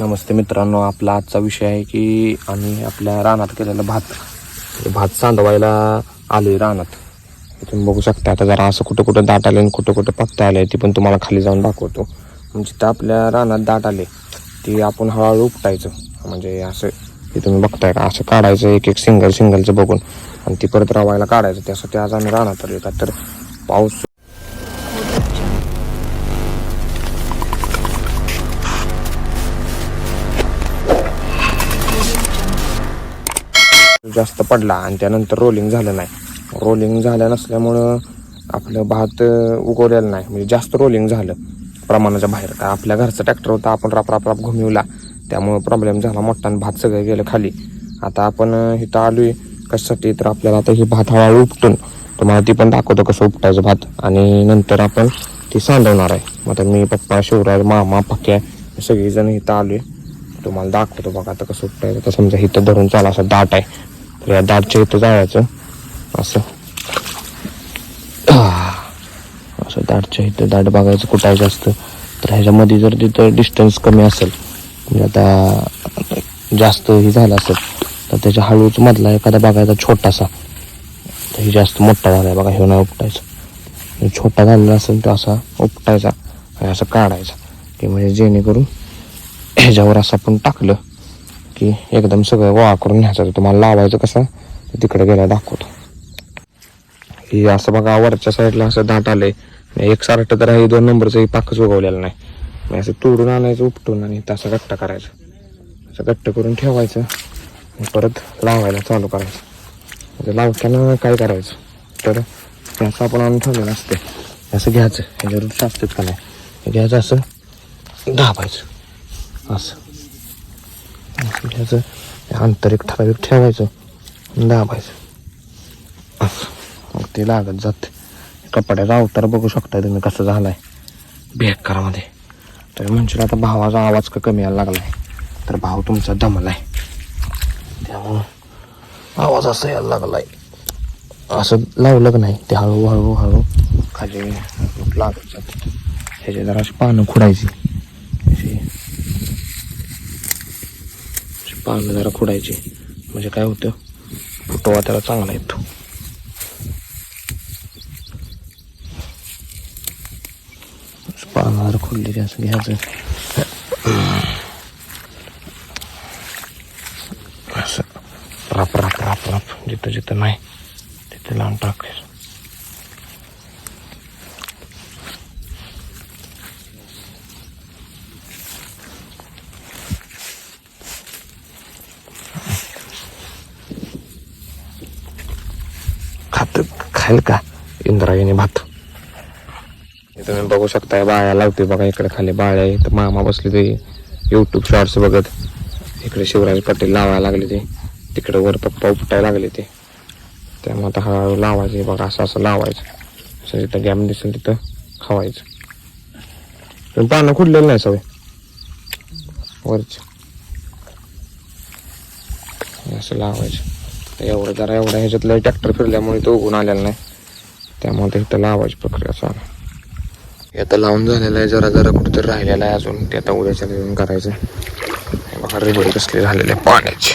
नमस्ते मित्रांनो आपला आजचा विषय आहे की आम्ही आपल्या रानात केलेलं भात. भात सांडवायला आले रानात. तुम्ही बघू शकता आता जरा असं कुठं कुठं दाट आले आणि कुठं कुठं पत्ता आले ते पण तुम्हाला खाली जाऊन दाखवतो. म्हणजे जिथं आपल्या रानात दाट आले ते आपण हळूहळू उपटायचं. म्हणजे असं ते तुम्ही बघताय का? असं काढायचं एक एक सिंगल सिंगलचं बघून. आणि ती परत रवायला काढायचं. त्यासाठी आज आम्ही रानात आलो का तर पाऊस जास्त पडला आणि त्यानंतर रोलिंग झालं नाही. रोलिंग झालं नसल्यामुळं आपलं भात उगवलेलं नाही. म्हणजे जास्त रोलिंग झालं प्रमाणाच्या बाहेर. का आपल्या घरचा ट्रॅक्टर होता आपण राप राप राप घुमिवला. त्यामुळं प्रॉब्लेम झाला. मोठा आणि भात सगळं गेलं खाली. आता आपण अं, आलो आहे कशासाठी? तर आपल्याला आता ही भात हळूहळू उपटून. तुम्हाला ती पण दाखवतो कसं उपटायचं भात. आणि नंतर आपण ती सांडवणार आहे. मग आता मी पप्पा शिवराज मामा पक्या सगळीजण इथं आहे तुम्हाला दाखवतो बघा आता कसं उपटायचं. तर समजा इथं धरून चाला असं दाट आहे. या दाटच्या इथं जायचं. असं. असं दाटच्या इथं दाट बघायचं कुठायचं असतं तर ह्याच्यामध्ये जर तिथं डिस्टन्स कमी असेल म्हणजे आता जास्त हे झालं असेल तर त्याच्या हळूच मधला एखादा बघायचा छोटासा. तर हे जास्त मोठा झाला आहे बघा हे नाही उपटायचं. म्हणजे छोटा झालेला असेल तो असा उपटायचा आणि असं काढायचा. की म्हणजे जेणेकरून ह्याच्यावर असं आपण टाकलं की एकदम सगळं गोळा करून न्यायचं तुम्हाला लावायचं कसं तिकडे गेला दाखवतो. हे असं बघा वरच्या साईडला असं दाट आलंय. एक सारट तर हे दोन नंबरचं पाकच उगवलेलं नाही. मी असं तोडून आणायचं उपटून आणि तसं घट्ट करायचं. असं गट्ट करून ठेवायचं परत लावायला चालू करायचं. म्हणजे लावताना काय करायचं? तर असं आपण आणून ठेवलेलं असते असं घ्यायचं. ह्याच्यावर शास्त्रीत का नाही? घ्यायचं असं दाबायचं. असं. असं घ्यायचं आंतरिक अंतर एक ठराविक ठेवायचं दाबायचं असं मग ते लागत जात कपड्याचा अवतार बघू शकता तुम्ही कसं झालाय बेकारामध्ये तर म्हणजे आता भावाचा आवाज का कमी यायला लागलाय तर भाव तुमचा दमलाय त्यामुळं आवाज असा यायला लागलाय असं लावलं का नाही ते हळू हळू हळू खाली लागत जात ह्याचे जरा अशी पानं खुडायची पानं जरा खुडायची. म्हणजे काय होतं? फुटवा त्याला चांगला येतो. पानं जरा खुडली असं घ्यायचं. असं. राप राप राप राप. जिथं जिथं नाही तिथं लावून टाकायचं खात खाईल का? इंद्रायणी भात. तुम्ही बघू शकताय बाळ्या लावते बघा इकडे खाली. बाळ्या तर मामा बसले ते युट्यूब शॉर्ट्स बघत. इकडे शिवराज पाटील लावायला लागले ते. तिकडे वर पप्पा उपटायला लागले ते. त्यामुळे आता हळूहळू लावायचे बघा असं असं लावायचं. असं जिथं गॅम दिसेल तिथं खावायचं. पण पानं खुडलेलं नाही सवय वरच. असं लावायचं. एवढं जरा एवढ्या ह्याच्यातलं ट्रॅक्टर फिरल्यामुळे तो उगून आलेला नाही. त्यामुळे ते इथं लावायची प्रक्रिया चालू हे आता लावून झालेलं आहे जरा जरा कुठेतरी राहिलेलं आहे अजून. ते आता उद्याच्या दिवशी करायचं बघा रेबडी कसली झालेली आहे पाण्याची.